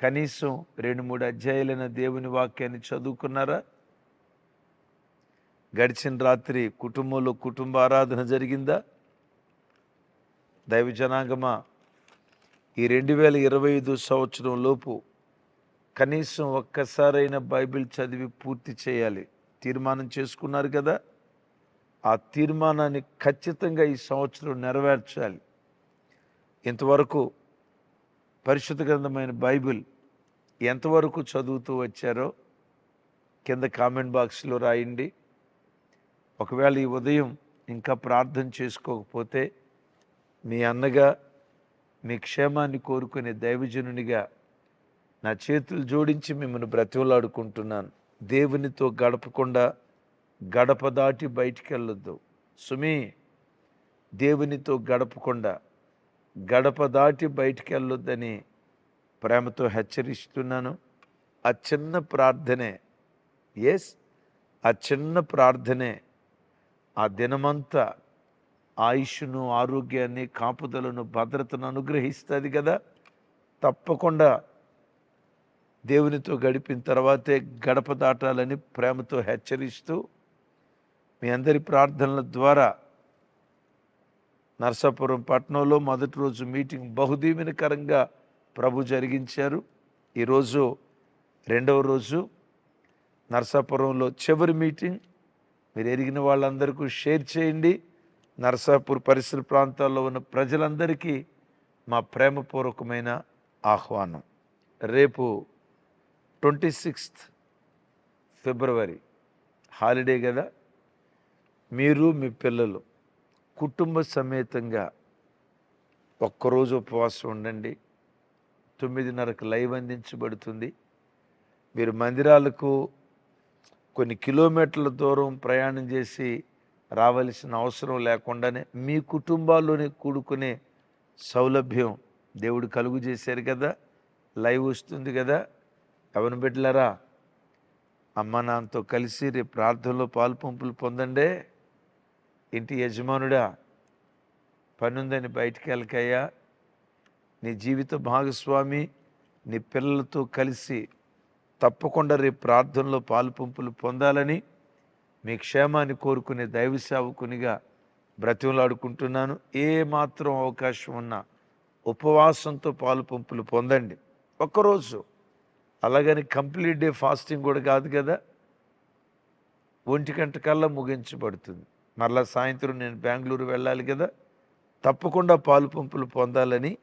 కనీసం రెండు మూడు అధ్యాయులైన దేవుని వాక్యాన్ని చదువుకున్నారా? గడిచిన రాత్రి కుటుంబంలో కుటుంబ ఆరాధన జరిగిందా? దైవ జనాంగమా ఈ రెండు వేల ఇరవై ఐదు సంవత్సరం లోపు కనీసం ఒక్కసారైనా బైబిల్ చదివి పూర్తి చేయాలి. తీర్మానం చేసుకున్నారు కదా? ఆ తీర్మానాన్ని ఖచ్చితంగా ఈ సంవత్సరం నెరవేర్చాలి. ఇంతవరకు పరిశుద్ధ గ్రంథమైన బైబిల్ ఎంతవరకు చదువుతూ వచ్చారో కింద కామెంట్ బాక్స్లో రాయండి. ఒకవేళ ఈ ఉదయం ఇంకా ప్రార్థన చేసుకోకపోతే మీ అన్నగా మీ క్షేమాన్ని కోరుకునే దైవజనునిగా నా చేతులు జోడించి మిమ్మల్ని బ్రతిమలాడుకుంటున్నాను. దేవునితో గడపకుండా గడప దాటి బయటికి వెళ్ళొద్దు. సుమి దేవునితో గడపకుండా గడప దాటి బయటికి వెళ్ళొద్దని ప్రేమతో హెచ్చరిస్తున్నాను. ఆ చిన్న ప్రార్థనే ఎస్ ఆ చిన్న ప్రార్థనే ఆ దినమంతా ఆయుష్ను ఆరోగ్యాన్ని కాపుదలను భద్రతను అనుగ్రహిస్తుంది కదా? తప్పకుండా దేవునితో గడిపిన తర్వాతే గడప దాటాలని ప్రేమతో హెచ్చరిస్తూ మీ అందరి ప్రార్థనల ద్వారా నరసాపురం పట్టణంలో మొదటి రోజు మీటింగ్ బహుదీవెనకరంగా ప్రభు జరిగించారు. ఈరోజు రెండవ రోజు నరసాపురంలో చివరి మీటింగ్. మీరు ఎరిగిన వాళ్ళందరికీ షేర్ చేయండి. నరసాపూర్ పరిసర ప్రాంతాల్లో ఉన్న ప్రజలందరికీ మా ప్రేమపూర్వకమైన ఆహ్వానం. రేపు ట్వంటీ సిక్స్త్ ఫిబ్రవరి హాలిడే కదా. మీరు మీ పిల్లలు కుటుంబ సమేతంగా ఒక్కరోజు ఉపవాసం ఉండండి. తొమ్మిదిన్నరకు లైవ్ అందించబడుతుంది. మీరు మందిరాలకు కొన్ని కిలోమీటర్ల దూరం ప్రయాణం చేసి రావలసిన అవసరం లేకుండానే మీ కుటుంబాల్లోనే కూడుకునే సౌలభ్యం దేవుడు కలుగు చేశారు కదా. లైవ్ వస్తుంది కదా. ఎవరిని బిడ్డలారా అమ్మ నాన్నతో కలిసి రేపు ప్రార్థనలో పాలుపంపులు పొందండే. ఇంటి యజమానుడా పనుందని బయటికి వెళ్ళకయ్యా నీ జీవిత భాగస్వామి నీ పిల్లలతో కలిసి తప్పకుండా రేపు ప్రార్థనలో పాలుపంపులు పొందాలని మీ క్షేమాన్ని కోరుకునే దైవ సేవకునిగా బ్రతిమలాడుకుంటున్నాను. ఏ మాత్రం అవకాశం ఉన్నా ఉపవాసంతో పాలుపంపులు పొందండి. ఒక్కరోజు. అలాగని కంప్లీట్ డే ఫాస్టింగ్ కూడా కాదు కదా. ఒంటి గంట కల్లా ముగించబడుతుంది. మరలా సాయంత్రం నేను బెంగళూరు వెళ్ళాలి కదా తప్పకుండా పాలు పంపులు పొందాలని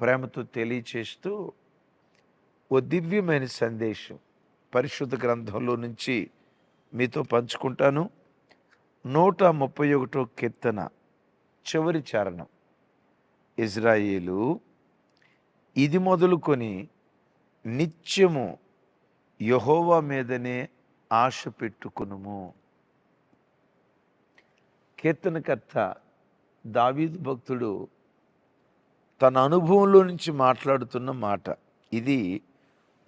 ప్రేమతో తెలియచేస్తూ ఓ దివ్యమైన సందేశం పరిశుద్ధ గ్రంథంలో నుంచి మీతో పంచుకుంటాను. నూట ముప్పై ఒకటో కీర్తన చివరి చారణం. ఇజ్రాయేలు ఇది మొదలుకొని నిత్యము యహోవా మీదనే ఆశ పెట్టుకునుము. కీర్తనకర్త దావీదు భక్తుడు తన అనుభవంలో నుంచి మాట్లాడుతున్న మాట. ఇది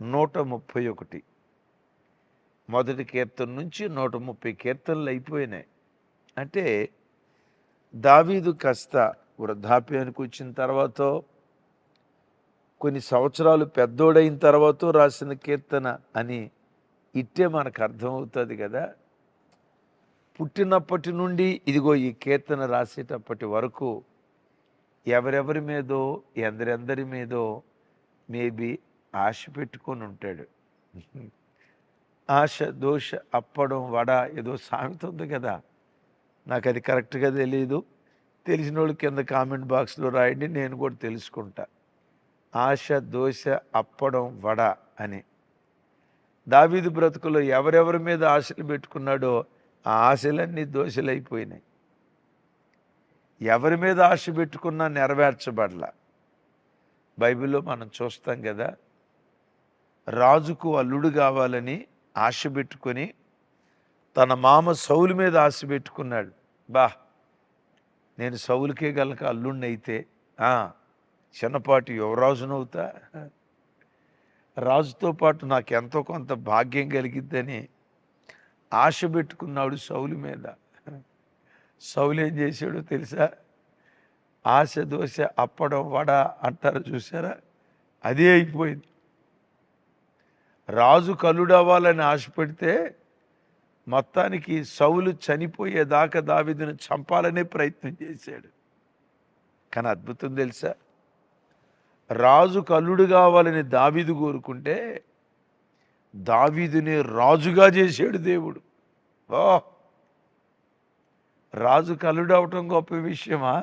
నూట ముప్పై ఒకటి. మొదటి కీర్తన నుంచి నూట ముప్పై కీర్తనలు అయిపోయినాయి. అంటే దావీదు కాస్త వృద్ధాప్యానికి వచ్చిన తర్వాత కొన్ని సంవత్సరాలు పెద్దోడైన తర్వాత రాసిన కీర్తన అని ఇట్టే మనకు అర్థమవుతుంది కదా. పుట్టినప్పటి నుండి ఇదిగో ఈ కీర్తన రాసేటప్పటి వరకు ఎవరెవరి మీదో ఎందరెందరి మీదో మేబీ ఆశ పెట్టుకొని ఉంటాడు. ఆశ దోష అప్పడం వడ ఏదో సామెత ఉంది కదా. నాకు అది కరెక్ట్గా తెలియదు తెలిసిన వాళ్ళు కింద కామెంట్ బాక్స్లో రాయండి నేను కూడా తెలుసుకుంటా. ఆశ దోశ అప్పడం వడ అని. దావీదు బ్రతుకులో ఎవరెవరి మీద ఆశలు పెట్టుకున్నాడో ఆ ఆశలన్నీ దోషులైపోయినాయి. ఎవరి మీద ఆశ పెట్టుకున్నా నెరవేర్చబడలా. బైబిల్లో మనం చూస్తాం కదా రాజుకు అల్లుడు కావాలని ఆశ పెట్టుకొని తన మామ సౌలు మీద ఆశ పెట్టుకున్నాడు. బా నేను సౌలుకే గలక అల్లుడిని అయితే చిన్నపాటి యువరాజునవుతా రాజుతో పాటు నాకు ఎంతో కొంత భాగ్యం కలిగిద్దని ఆశ పెట్టుకున్నాడు సౌలు మీద. సౌలు ఏం చేశాడో తెలుసా? ఆశ దోశ అప్పడం వడ అంటారు చూసారా? అదే అయిపోయింది. రాజు కలుడవ్వాలని ఆశ పెడితే మొత్తానికి సౌలు చనిపోయేదాకా దావిదును చంపాలనే ప్రయత్నం చేశాడు. కానీ అద్భుతం తెలుసా? రాజు కల్లుడు కావాలని దావిదు కోరుకుంటే దావీదుని రాజుగా చేశాడు దేవుడు. ఓ! రాజు కలుడవటం అవటం గొప్ప విషయమా?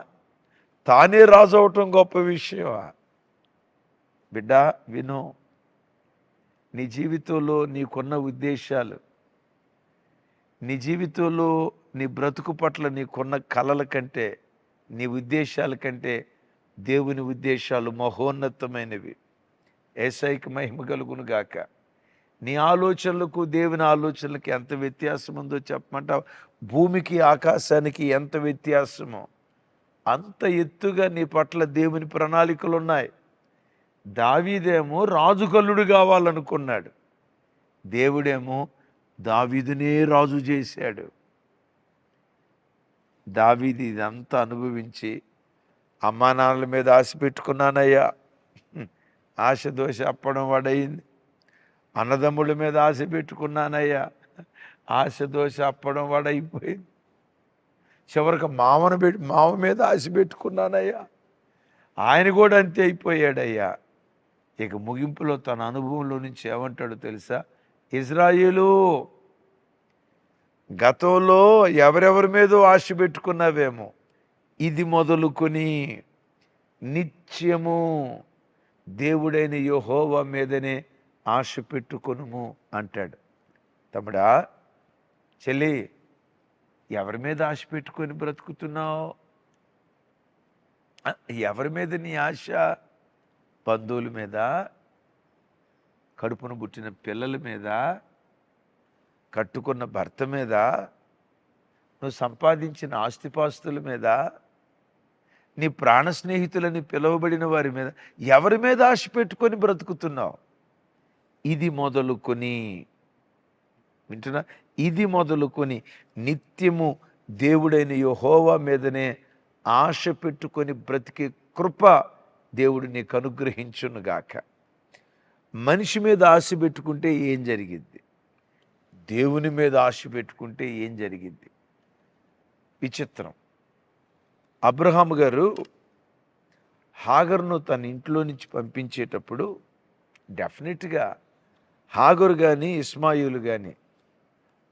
తానే రాజు అవటం గొప్ప విషయమా? బిడ్డ విను. నీ జీవితంలో నీకున్న ఉద్దేశాలు నీ జీవితంలో నీ బ్రతుకు పట్ల నీకున్న కలల కంటే నీ ఉద్దేశాల కంటే దేవుని ఉద్దేశాలు మహోన్నతమైనవి. ఏసైకి మహిమ కలుగును గాక నీ ఆలోచనలకు దేవుని ఆలోచనలకి ఎంత వ్యత్యాసం ఉందో చెప్పమంట భూమికి ఆకాశానికి ఎంత వ్యత్యాసమో? అంత ఎత్తుగా నీ పట్ల దేవుని ప్రణాళికలు ఉన్నాయి దావీదేమో రాజుకల్లుడు కావాలనుకున్నాడు. దేవుడేమో దావీదునే రాజు చేశాడు. దావీది ఇదంతా అనుభవించి అమ్మానాన్నల మీద ఆశ పెట్టుకున్నానయ్యా. ఆశ దోశ అప్పడం వాడయింది. అన్నదమ్ముల మీద ఆశ పెట్టుకున్నానయ్యా. ఆశ దోశ అప్పడం వాడైపోయింది. చివరికి మామను పెట్టి మామ మీద ఆశ పెట్టుకున్నానయ్యా. ఆయన కూడా అంతే అయిపోయాడయ్యా. ఇక ముగింపులో తన అనుభవంలో నుంచి ఏమంటాడో తెలుసా? ఇజ్రాయిలు గతంలో ఎవరెవరి మీదో ఆశ పెట్టుకున్నావేమో. ఇది మొదలుకొని నిత్యము దేవుడైన యోహోవ మీదనే ఆశ పెట్టుకొనుము అంటాడు. తమ్ముడా చెల్లి ఎవరి మీద ఆశ పెట్టుకొని బ్రతుకుతున్నావు? ఎవరి మీద నీ ఆశ? బంధువుల మీద? కడుపును పుట్టిన పిల్లల మీద? కట్టుకున్న భర్త మీద? నువ్వు సంపాదించిన ఆస్తిపాస్తుల మీద? నీ ప్రాణ స్నేహితులని పిలువబడిన వారి మీద? ఎవరి మీద ఆశ పెట్టుకొని బ్రతుకుతున్నావు? ఇది మొదలుకొని వింటున్నా? ఇది మొదలుకొని నిత్యము దేవుడైన యోహోవా మీదనే ఆశ పెట్టుకొని బ్రతికే కృప దేవుడు నీకు అనుగ్రహించునుగాక మనిషి మీద ఆశ పెట్టుకుంటే ఏం జరిగింది దేవుని మీద ఆశ పెట్టుకుంటే ఏం జరిగింది విచిత్రం. అబ్రహాం గారు హాగర్ను తన ఇంట్లో నుంచి పంపించేటప్పుడు డెఫినెట్గా హాగురు కానీ ఇస్మాయిలు కానీ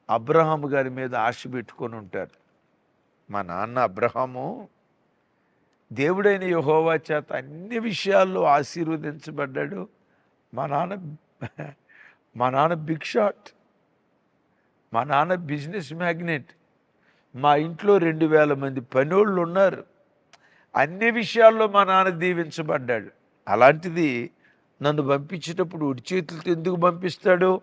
అబ్రహాము గారి మీద ఆశ పెట్టుకొని ఉంటారు. మా నాన్న అబ్రహాము దేవుడైన యహోవా చేత అన్ని విషయాల్లో ఆశీర్వదించబడ్డాడు. మా నాన్న మా నాన్న బిగ్ షాట్. మా నాన్న బిజినెస్ మ్యాగ్నెట్. మా ఇంట్లో రెండు వేల మంది పనోళ్ళు ఉన్నారు. అన్ని విషయాల్లో మా నాన్న దీవించబడ్డాడు. అలాంటిది నన్ను పంపించేటప్పుడు ఉడి చేతులతో ఎందుకు పంపిస్తాడు?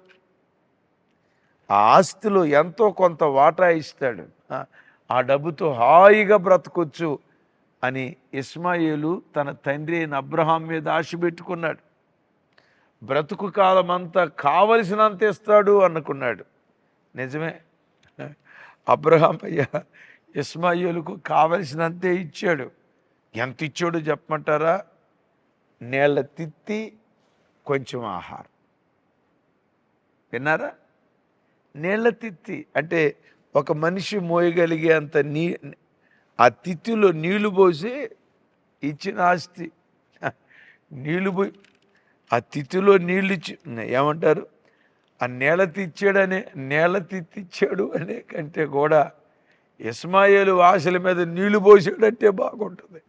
ఆ ఆస్తిలో ఎంతో కొంత వాటా ఇస్తాడు. ఆ, డబ్బుతో హాయిగా బ్రతకొచ్చు అని ఇస్మాయిలు తన తండ్రి అయిన అబ్రహాం మీద ఆశ పెట్టుకున్నాడు. బ్రతుకు కాలం అంతా కావలసినంత ఇస్తాడు అనుకున్నాడు. నిజమే. అబ్రహాం అయ్యా ఇస్మాయిలుకు కావలసినంతే ఇచ్చాడు. ఎంత ఇచ్చాడో చెప్పమంటారా? నేల తిత్తి కొంచెం ఆహారం. విన్నారా? నీళ్ళ తిత్తి అంటే ఒక మనిషి మోయగలిగే అంత నీ ఆ తిత్తిలో నీళ్ళు పోసి ఇచ్చిన ఆస్తి. నీళ్ళు పోయి ఆ తిత్తిలో నీళ్ళు ఇచ్చి ఏమంటారు? ఆ నేల తిచ్చాడనే నేల తిత్తిచ్చాడు అనే కంటే కూడా ఇస్మాయిలు ఆశల మీద నీళ్ళు పోసాడంటే బాగుంటుంది.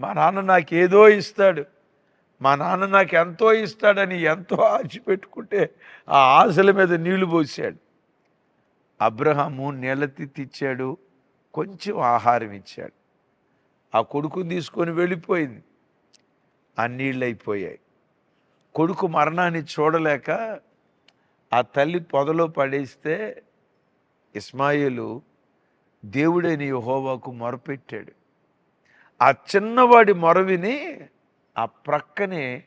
మా నాన్న నాకు ఏదో ఇస్తాడు. మా నాన్న నాకు ఎంతో ఇస్తాడని ఎంతో ఆశ పెట్టుకుంటే ఆ ఆశల మీద నీళ్ళు పోసాడు. అబ్రహాము నీళ్ళతిత్తిచ్చాడు కొంచెం ఆహారం ఇచ్చాడు. ఆ కొడుకుని తీసుకొని వెళ్ళిపోయింది. ఆ నీళ్ళు అయిపోయాయి. కొడుకు మరణాన్ని చూడలేక ఆ తల్లి పొదలో పడేస్తే ఇస్మాయిలు దేవుడైన యహోవాకు మొరపెట్టాడు. ఆ చిన్నవాడి మొర విని ఆ ప్రక్కనే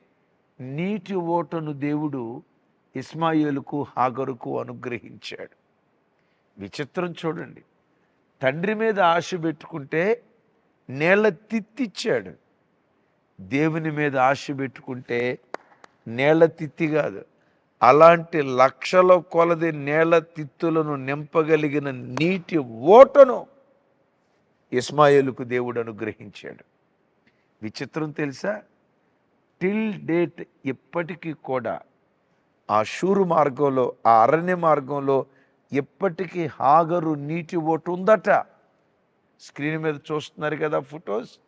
నీటి ఓటను దేవుడు ఇస్మాయిలుకు హాగరుకు అనుగ్రహించాడు. విచిత్రం చూడండి. తండ్రి మీద ఆశ పెట్టుకుంటే నేల తిత్తిచ్చాడు. దేవుని మీద ఆశ పెట్టుకుంటే నేల తిత్తి కాదు. అలాంటి లక్షల కొలది నేల తిత్తులను నింపగలిగిన నీటి ఓటను ఇస్మాయిలుకు దేవుడు అనుగ్రహించాడు. విచిత్రం తెలుసా? టిల్ డేట్ ఇప్పటికీ కూడా ఆ షూరు మార్గంలో ఆ అరణ్య మార్గంలో ఎప్పటికీ హాగరు నీటి ఓటు ఉందట. స్క్రీన్ మీద చూస్తున్నారు కదా ఫొటోస్.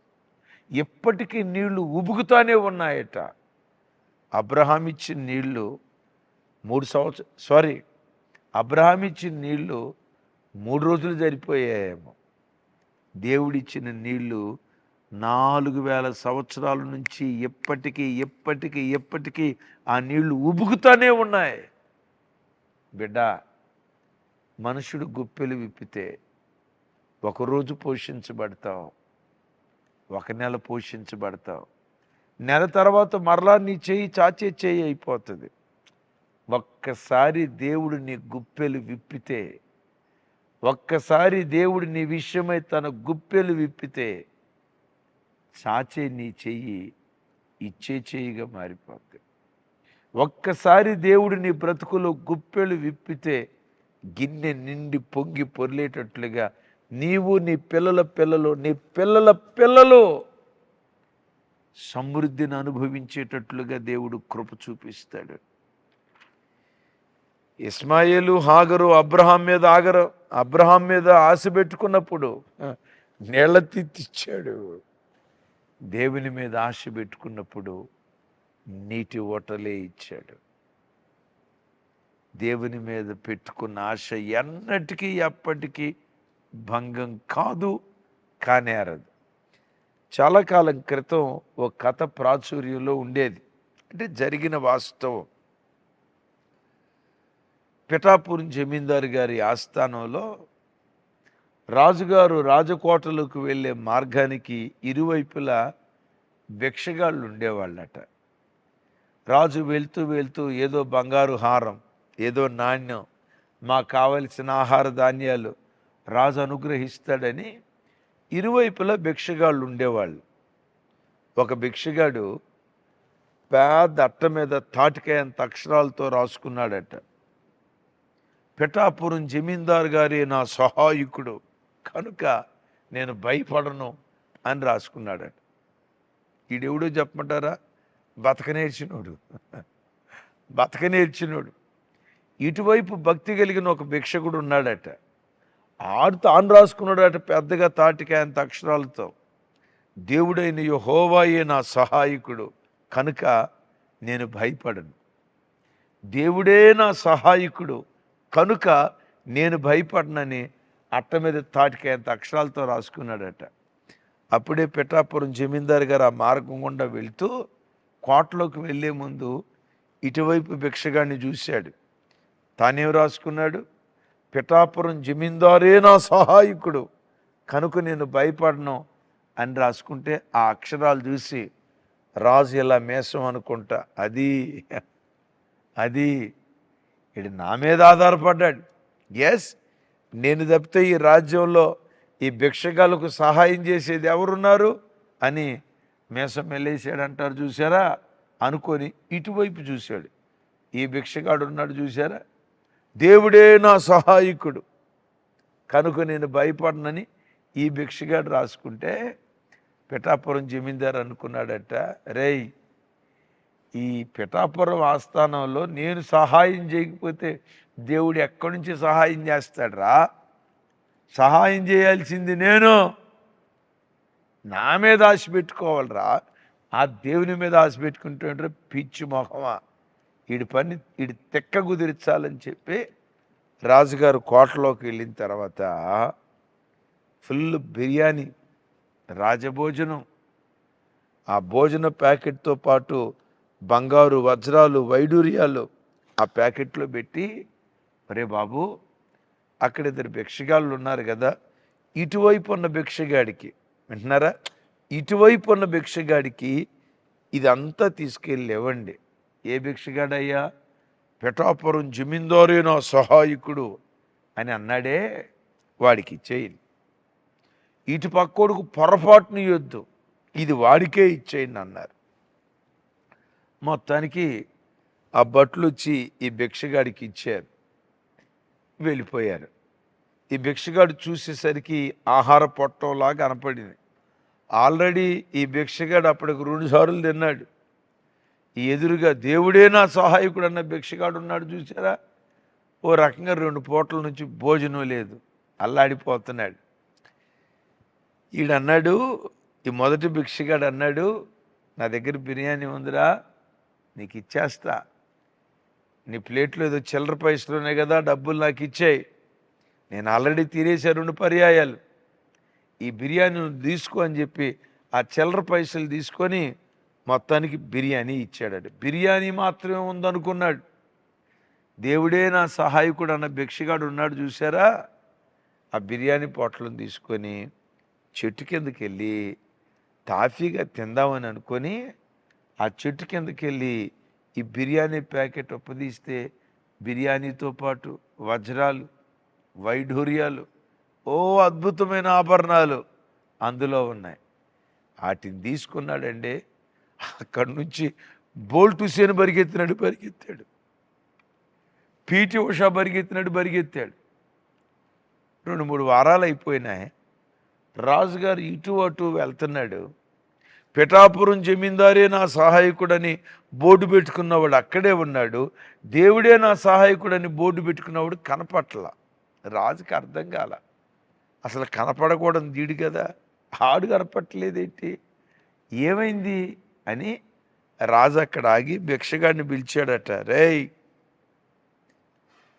ఎప్పటికీ నీళ్ళు ఉబుకుతానే ఉన్నాయట. అబ్రహాం ఇచ్చిన నీళ్ళు మూడు సంవత్సరం సారీ అబ్రహాం ఇచ్చిన నీళ్ళు మూడు రోజులు సరిపోయాయేమో. దేవుడిచ్చిన నీళ్ళు నాలుగు వేల సంవత్సరాల నుంచి ఎప్పటికీ ఎప్పటికీ ఎప్పటికీ ఆ నీళ్ళు ఉబుకుతూనే ఉన్నాయి. బిడ్డ మనుషుడు గుప్పెలు విప్పితే ఒకరోజు పోషించబడతావు ఒక నెల పోషించబడతావు. నెల తర్వాత మరలా నీ చేయి చాచే చేయి అయిపోతుంది. ఒక్కసారి దేవుడు నీ గుప్పెలు విప్పితే ఒక్కసారి దేవుడు నీ విషయమై తన గుప్పెలు విప్పితే చాచే నీ చెయ్యి ఇచ్చే చెయ్యిగా మారిపోద్ది. ఒక్కసారి దేవుడు నీ బ్రతుకులో గుప్పెలు విప్పితే గిన్నె నిండి పొంగి పొర్లేటట్లుగా నీవు నీ పిల్లల పిల్లలు నీ పిల్లల పిల్లలు సమృద్ధిని అనుభవించేటట్లుగా దేవుడు కృప చూపిస్తాడు. ఇస్మాయిలు హాగరు అబ్రహాం మీద ఆగరు అబ్రహాం మీద ఆశ పెట్టుకున్నప్పుడు నీళ్ళ తిత్తిచ్చాడు దేవుని మీద ఆశ పెట్టుకున్నప్పుడు నీటి ఓటలే ఇచ్చాడు. దేవుని మీద పెట్టుకున్న ఆశ ఎన్నటికీ ఎప్పటికీ భంగం కాదు కానేరదు చాలా కాలం క్రితం ఓ కథ ప్రాచుర్యంలో ఉండేది. అంటే జరిగిన వాస్తవం. పిఠాపురం జమీందారు గారి ఆస్థానంలో రాజుగారు రాజకోటలకు వెళ్ళే మార్గానికి ఇరువైపులా భిక్షగాళ్ళు ఉండేవాళ్ళట. రాజు వెళ్తూ వెళ్తూ ఏదో బంగారు హారం ఏదో నాణ్యం మాకు కావలసిన ఆహార ధాన్యాలు రాజు అనుగ్రహిస్తాడని ఇరువైపులా భిక్షగాళ్ళు ఉండేవాళ్ళు. ఒక భిక్షగాడు పెద్ద అట్ట మీద తాటికాయంత అక్షరాలతో రాసుకున్నాడట. పిఠాపురం జమీందారు గారి నా సహాయకుడు. కనుక నేను భయపడను అని రాసుకున్నాడట. ఈడెవడో చెప్పమంటారా? బతకనేర్చినోడు బతకనేర్చినోడు ఇటువైపు భక్తి కలిగిన ఒక భిక్షకుడు ఉన్నాడట. ఆడు తాను రాసుకున్నాడట పెద్దగా తాటికాయంత అక్షరాలతో. దేవుడైన యహోవాయే నా సహాయకుడు కనుక నేను భయపడను. దేవుడే నా సహాయకుడు కనుక నేను భయపడనని అట్ట మీద తాటికాయంత అక్షరాలతో రాసుకున్నాడట. అప్పుడే పిఠాపురం జమీందారు గారు ఆ మార్గం గుండా వెళ్తూ కోటలోకి వెళ్ళే ముందు ఇటువైపు భిక్షగాన్ని చూశాడు. తానేం రాసుకున్నాడు? పిఠాపురం జమీందారే నా సహాయకుడు కనుక నేను భయపడను అని రాసుకుంటే ఆ అక్షరాలు చూసి రాజు ఇలా మేసం అనుకుంటా అది అది ఇది నా మీద ఆధారపడ్డాడు. ఎస్ నేను తప్పితే ఈ రాజ్యంలో ఈ భిక్షగాలకు సహాయం చేసేది ఎవరున్నారు అని మేసం మెల్లేసాడు అంటారు చూసారా అనుకొని ఇటువైపు చూశాడు. ఈ భిక్షగాడు ఉన్నాడు చూసారా దేవుడే నా సహాయకుడు. కనుక నేను భయపడనని ఈ భిక్షగాడు రాసుకుంటే పిఠాపురం జమీందారు అనుకున్నాడట రేయ్ ఈ పిఠాపురం ఆస్థానంలో నేను సహాయం చేయకపోతే దేవుడు ఎక్కడి నుంచి సహాయం చేస్తాడురా? సహాయం చేయాల్సింది నేను. నా మీద ఆశ పెట్టుకోవాలరా. ఆ దేవుని మీద ఆశ పెట్టుకుంటుంటే పిచ్చి మొహమా. వీడి పని వీడి తెక్క కుదిరించాలని చెప్పి రాజుగారు కోటలోకి వెళ్ళిన తర్వాత ఫుల్ బిర్యానీ రాజభోజనం. ఆ భోజన ప్యాకెట్తో పాటు బంగారు వజ్రాలు వైడూర్యాలు ఆ ప్యాకెట్లో పెట్టి ఒరే బాబు అక్కడ ఇద్దరు భిక్షగాళ్ళు ఉన్నారు కదా ఇటువైపు ఉన్న భిక్షగాడికి వింటున్నారా? ఇటువైపు ఉన్న భిక్షగాడికి ఇదంతా తీసుకెళ్ళేవండి ఏ భిక్షగాడయ్యా? పిఠాపురం జమీందారేనా సహాయకుడు అని అన్నాడే వాడికి ఇచ్చేయండి. ఇటు పక్కోడుకు పొరపాటును ఇవ్వద్దు ఇది వాడికే ఇచ్చేయండి అన్నారు. మొత్తానికి ఆ బట్టలు వచ్చి ఈ భిక్షగాడికి ఇచ్చారు. వెళ్ళిపోయారు. ఈ భిక్షగాడు చూసేసరికి ఆహార పొట్టంలా కనపడింది. ఆల్రెడీ ఈ భిక్షగాడు అప్పటికి రెండు సార్లు తిన్నాడు. ఈ ఎదురుగా దేవుడే నా సహాయకుడు అన్న భిక్షగాడు ఉన్నాడు చూసారా ఓ రకంగా రెండు పూటల నుంచి భోజనం లేదు. అల్లాడిపోతున్నాడు. ఈడన్నాడు ఈ మొదటి భిక్షగాడు అన్నాడు నా దగ్గర బిర్యానీ ఉందిరా నీకు ఇచ్చేస్తా నీ ప్లేట్లో ఏదో చిల్లర పైసలునే కదా డబ్బులు నాకు ఇచ్చాయి. నేను ఆల్రెడీ తినేసా రెండు పర్యాయాలు. ఈ బిర్యానీ నువ్వు తీసుకో అని చెప్పి ఆ చిల్లర పైసలు తీసుకొని మొత్తానికి బిర్యానీ ఇచ్చాడు బిర్యానీ మాత్రమే ఉందనుకున్నాడు. దేవుడే నా సహాయకుడు అన్న భిక్షగాడు ఉన్నాడు చూసారా ఆ బిర్యానీ పొట్లను తీసుకొని చెట్టు కిందకి వెళ్ళి తాఫీగా తిందామని అనుకొని ఆ చెట్టు కిందకి వెళ్ళి ఈ బిర్యానీ ప్యాకెట్ ఒప్పదీస్తే బిర్యానీతో పాటు వజ్రాలు వైఢూర్యాలు ఓ అద్భుతమైన ఆభరణాలు అందులో ఉన్నాయి. వాటిని తీసుకున్నాడండి అక్కడి నుంచి బోల్ట్ హుసేన్ బరిగెత్తినాడు బరిగెత్తాడు. పీటీ ఉషా బరిగెత్తినాడు బరిగెత్తాడు. రెండు మూడు వారాలు అయిపోయినాయి. రాజుగారు ఇటు అటు వెళ్తున్నాడు. పిఠాపురం జమీందారే నా సహాయకుడని బోర్డు పెట్టుకున్నవాడు అక్కడే ఉన్నాడు. దేవుడే నా సహాయకుడని బోర్డు పెట్టుకున్నవాడు కనపట్ల. రాజుకి అర్థం కాల. అసలు కనపడకూడదు దీడు కదా. ఆడు కనపట్టలేదేంటి? ఏమైంది అని రాజు అక్కడ ఆగి భిక్షగాడిని పిలిచాడట. రేయ్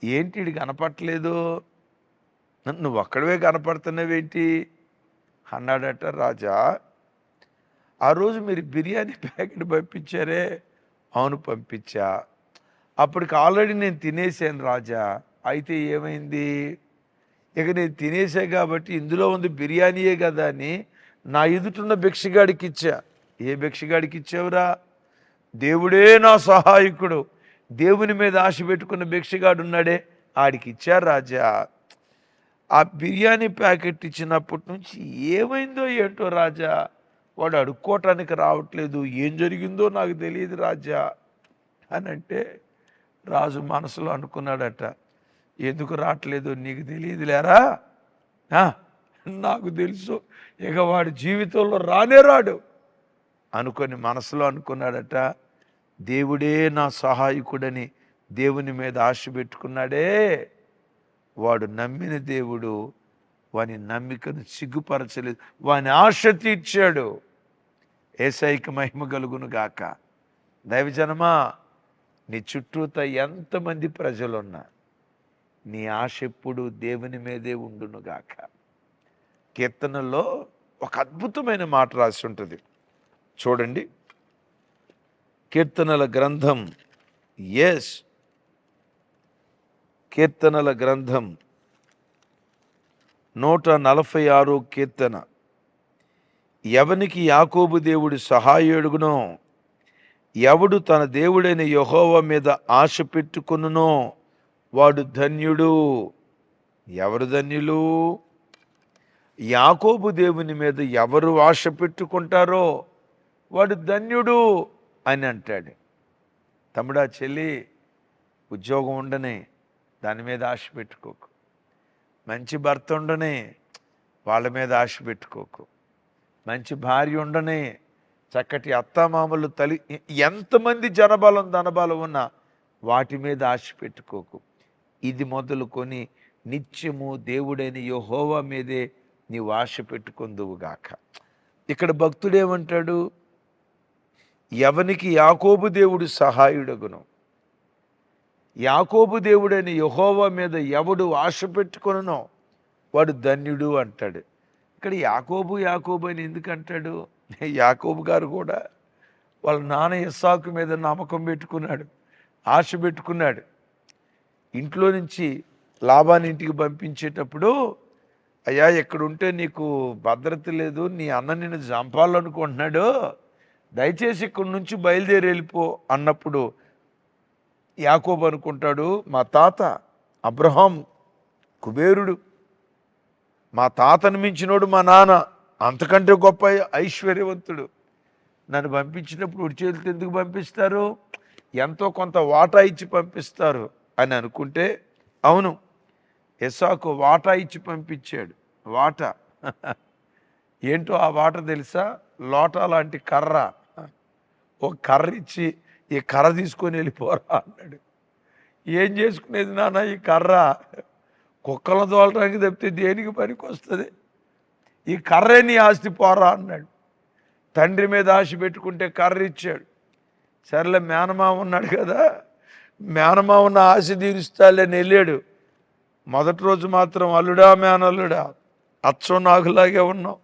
ఏంటి ఇడు కనపట్టలేదు? నువ్వు ఒక్కడవే కనపడుతున్నావేంటి? అన్నాడట రాజా. ఆ రోజు మీరు బిర్యానీ ప్యాకెట్ పంపించారే? అవును పంపించా. అప్పటికి ఆల్రెడీ నేను తినేసాను రాజా. అయితే ఏమైంది? ఇక నేను తినేసా కాబట్టి ఇందులో ఉంది బిర్యానీయే కదా అని నా ఎదుటిన్న భిక్షగాడికి ఇచ్చా ఏ భిక్షగాడికి ఇచ్చావురా దేవుడే నా సహాయకుడు. దేవుని మీద ఆశ పెట్టుకున్న భిక్షగాడు ఉన్నాడే ఆడికి ఇచ్చారు రాజా. ఆ బిర్యానీ ప్యాకెట్ ఇచ్చినప్పటి నుంచి ఏమైందో ఏంటో రాజా? వాడు అడుక్కోవటానికి రావట్లేదు. ఏం జరిగిందో నాకు తెలియదు రాజా అని అంటే రాజు మనసులో అనుకున్నాడట ఎందుకు రావట్లేదు? నీకు తెలియదు లేరా నాకు తెలుసు. ఇక వాడి జీవితంలో రానే రాడు. అనుకొని మనసులో అనుకున్నాడట దేవుడే నా సహాయకుడని దేవుని మీద ఆశ పెట్టుకున్నాడే. వాడు నమ్మిన దేవుడు వాని నమ్మికను సిగ్గుపరచలేదు. వాని ఆశ తీర్చాడు. ఏసైకి మహిమ కలుగును గాక. దైవజనమా నీ చుట్టూత ఎంతమంది ప్రజలున్నా నీ ఆశ ఎప్పుడు దేవుని మీదే ఉండును గాక. కీర్తనలో ఒక అద్భుతమైన మాట రాసి ఉంటుంది. చూడండి. కీర్తనల గ్రంథం ఎస్ కీర్తనల గ్రంథం నూట నలభై ఆరో కీర్తన. ఎవనికి యాకోబు దేవుడు సహాయుడుగునో ఎవడు తన దేవుడైన యహోవ మీద ఆశ పెట్టుకునునో వాడు ధన్యుడు. ఎవరు ధన్యులు? యాకోబు దేవుని మీద ఎవరు ఆశ పెట్టుకుంటారో వాడు ధన్యుడు అని అంటాడు. తమ్ముడా చెల్లి ఉద్యోగం ఉండనే దాని మీద ఆశ పెట్టుకోకు. మంచి భర్త ఉండనే వాళ్ళ మీద ఆశ పెట్టుకోకు. మంచి భార్య ఉండనే చక్కటి అత్తమామలు తల్లి ఎంతమంది జనబలం ధనబలం ఉన్నా వాటి మీద ఆశ పెట్టుకోకు. ఇది మొదలుకొని నిత్యము దేవుడైన యోహోవా మీదే నీవు ఆశ పెట్టుకుందువుగాక ఇక్కడ భక్తుడేమంటాడు? ఎవనికి యాకోబు దేవుడు సహాయుడగును? యాకోబు దేవుడైన యహోవా మీద ఎవడు ఆశ పెట్టుకొనునో వాడు ధన్యుడు అంటాడు. ఇక్కడ యాకోబు యాకోబు అని ఎందుకు అంటాడు? యాకోబు గారు కూడా వాళ్ళ నాన్న ఇస్సాకు మీద నమ్మకం పెట్టుకున్నాడు ఆశ పెట్టుకున్నాడు. ఇంట్లో నుంచి లాభాన్ని ఇంటికి పంపించేటప్పుడు అయ్యా ఎక్కడుంటే నీకు భద్రత లేదు నీ అన్న నిన్ను చంపాలనుకుంటున్నాడు. దయచేసి ఇక్కడి నుంచి బయలుదేరి వెళ్ళిపో అన్నప్పుడు యాకోబు అనుకుంటాడు మా తాత అబ్రహాం కుబేరుడు. మా తాతను మించినోడు మా నాన్న. అంతకంటే గొప్ప ఐశ్వర్యవంతుడు. నన్ను పంపించినప్పుడు ఉడి చేతులతో ఎందుకు పంపిస్తారు? ఎంతో కొంత వాటా ఇచ్చి పంపిస్తారు. అని అనుకుంటే అవును ఎసాకు వాటా ఇచ్చి పంపించాడు. వాటా. ఏంటో ఆ వాట తెలుసా? లోటా లాంటి కర్ర. ఒక కర్ర ఇచ్చి ఈ కర్ర తీసుకొని వెళ్ళిపోరా అన్నాడు. ఏం చేసుకునేది నాన్న ఈ కర్ర? కుక్కలను తోలడానికి తప్పితే దేనికి పనికి వస్తుంది ఈ కర్రే నీ ఆస్తి పోరా అన్నాడు. తండ్రి మీద ఆశ పెట్టుకుంటే కర్ర ఇచ్చాడు. సర్లే మేనమామ ఉన్నాడు కదా. మేనమామ ఉన్న ఆశ తీరుస్తాలేని వెళ్ళాడు. మొదటి రోజు మాత్రం అల్లుడా మేనల్లుడా అచ్చం నాకులాగే ఉన్నాం.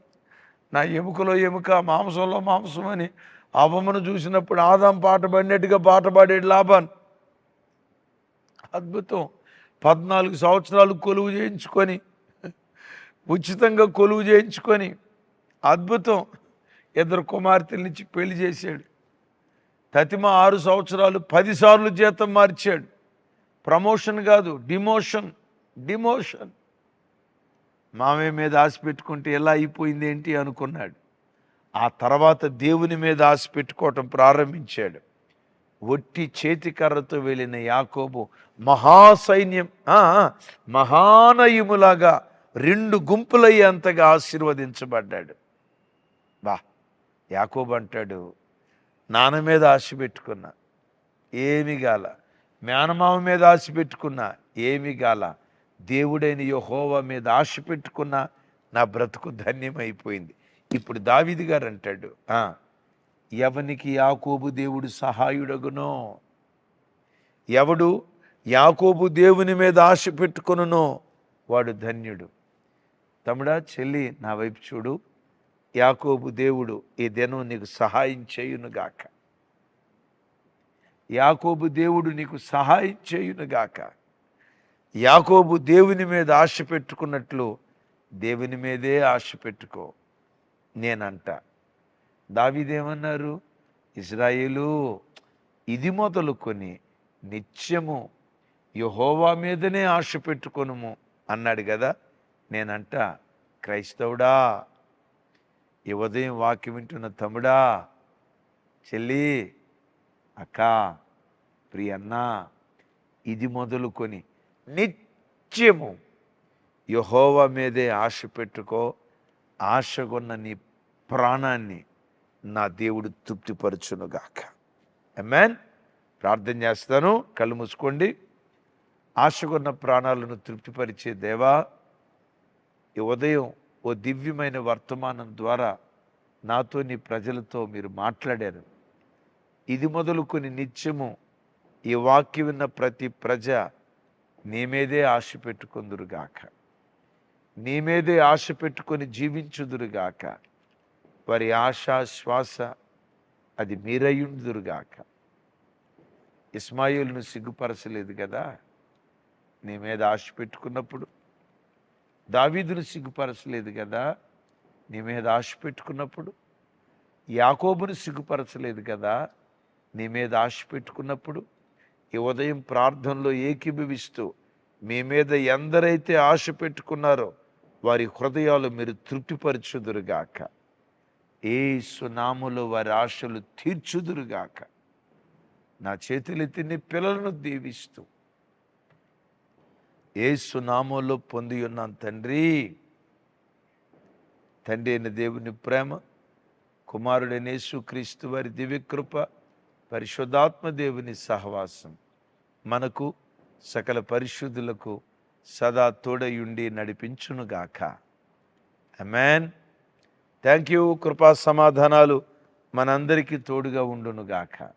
నా ఎముకలో ఎముక మాంసంలో మాంసం అని అవమను చూసినప్పుడు ఆదాం పాట పడినట్టుగా పాట పాడేడు లాభాన్. అద్భుతం. పద్నాలుగు సంవత్సరాలు కొలువు చేయించుకొని ఉచితంగా కొలువు చేయించుకొని అద్భుతం. ఇద్దరు కుమార్తెలనిచ్చి పెళ్ళి చేశాడు. తతిమ ఆరు సంవత్సరాలు పదిసార్లు జీతం మార్చాడు. ప్రమోషన్ కాదు డిమోషన్ డిమోషన్. మామే మీద ఆశ పెట్టుకుంటే ఎలా అయిపోయింది ఏంటి అనుకున్నాడు. ఆ తర్వాత దేవుని మీద ఆశ పెట్టుకోవటం ప్రారంభించాడు. ఒట్టి చేతికర్రతో వెళ్ళిన యాకోబు మహాసైన్యం మహానయములాగా రెండు గుంపులయ్యేంతగా ఆశీర్వదించబడ్డాడు. బా యాకోబు అంటాడు నాన్న మీద ఆశ పెట్టుకున్నా ఏమి గాల? మేనమామ మీద ఆశ పెట్టుకున్నా ఏమి గాల? దేవుడైన యెహోవా మీద ఆశ పెట్టుకున్నా నా బ్రతుకు ధన్యమైపోయింది. ఇప్పుడు దావిది గారు అంటాడు "ఆ, ఎవనికి యాకోబు దేవుడు సహాయుడగునో? ఎవడు యాకోబు దేవుని మీద ఆశ పెట్టుకునునో? వాడు ధన్యుడు. తమ్ముడా చెల్లి నా వైపు చూడు. యాకోబు దేవుడు ఈ దినం నీకు సహాయం చేయునుగాక యాకోబు దేవుడు నీకు సహాయం చేయునుగాక యాకోబు దేవుని మీద ఆశ పెట్టుకున్నట్లు దేవుని మీదే ఆశ పెట్టుకో. నేనంట. దావిదేమన్నారు? ఇజ్రాయిలు ఇది మొదలుకొని నిత్యము యహోవా మీదనే ఆశ పెట్టుకొనుము అన్నాడు కదా? నేనంట క్రైస్తవుడా ఈ ఉదయం వాక్యం వింటున్న తమ్ముడా చెల్లి అక్క ప్రియన్న ఇది మొదలుకొని నిత్యము యహోవా మీదే ఆశ పెట్టుకో ఆశగొన్న నీ ప్రాణాన్ని నా దేవుడు తృప్తిపరచునుగాక. అమ్మాన్ ప్రార్థన చేస్తాను. కళ్ళు మూసుకోండి. ఆశగొన్న ప్రాణాలను తృప్తిపరిచే దేవా ఈ ఉదయం ఓ దివ్యమైన వర్తమానం ద్వారా నాతో నీ ప్రజలతో మీరు మాట్లాడారు. ఇది మొదలుకొని నిత్యము ఈ వాక్యం విన్న ప్రతి ప్రజ నీ మీదే ఆశ పెట్టుకుందురుగాక. నీ మీదే ఆశ పెట్టుకొని జీవించుదురుగాక. వారి ఆశ శ్వాస అది మీరయ్యుందురుగాక ఇస్మాయిల్ను సిగ్గుపరచలేదు కదా? నీ మీద ఆశ పెట్టుకున్నప్పుడు. దావీదును సిగ్గుపరచలేదు కదా? నీ మీద ఆశ పెట్టుకున్నప్పుడు. యాకోబును సిగ్గుపరచలేదు కదా? నీ మీద ఆశ పెట్టుకున్నప్పుడు. ఈ ఉదయం ప్రార్థనలో ఏకీభవిస్తూ మీ మీద ఎందరైతే ఆశ పెట్టుకున్నారో వారి హృదయాలు మీరు తృప్తిపరచుదురుగాక. ఏ సునాములు వారి ఆశలు తీర్చుదురుగాక. నా చేతులెత్తిని పిల్లలను దీవిస్తూ. ఏ సునామంలో పొంది ఉన్నాను తండ్రి. తండ్రి అయిన దేవుని ప్రేమ కుమారుడైన యేసుక్రీస్తు వారి దివ్యకృప పరిశుద్ధాత్మ దేవుని సహవాసం. మనకు సకల పరిశుద్ధులకు సదా తోడయుండి నడిపించునుగాక. అమెన్ థ్యాంక్ యూ కృపా సమాధానాలు మనందరికీ తోడుగా ఉండునుగాక.